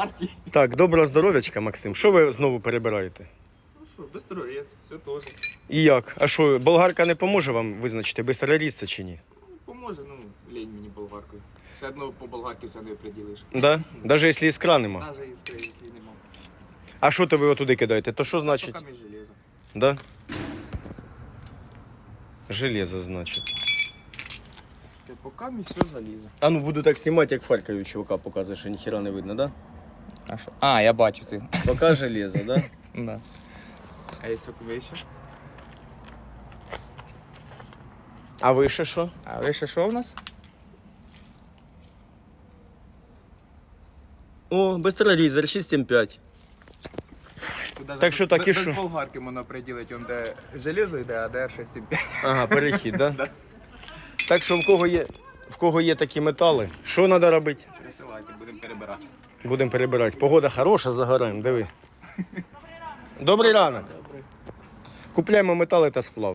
партії. Так, доброго здоров'ячка, Максим. Що ви знову перебираєте? Ну що, безсторорець, все теж. І як? А що, болгарка не поможе вам визначити, бистроріз це чи ні? Ну, Поможе, ну, лень мені болгаркою. Все одно по болгарці все не приділиш. Да? Навіть якщо іскра нема. Навіть іскри, якщо нема. А що то ви отуди кидаєте? То що значить? Між железо. Да? Железо, значить. Між все залізо. А ну буду так знімати, як фаркою чувака показує, що ніхіра не видно, да? А що? А, я бачу це. Поки железо, да? Да. А якщо вище? А вище що? А вище що в нас? О, бистрорізер 6,5. Так що так і без, що? Без болгарки можна приділити, он де железо йде, а де R6,5. Ага, перехід, да? Так що в кого є, в кого є такі метали, що треба робити? Присилайте, будемо перебирати. Будемо перебирати. Погода хороша, загораємо, диви. Добрий ранок. Купляємо метали та сплав.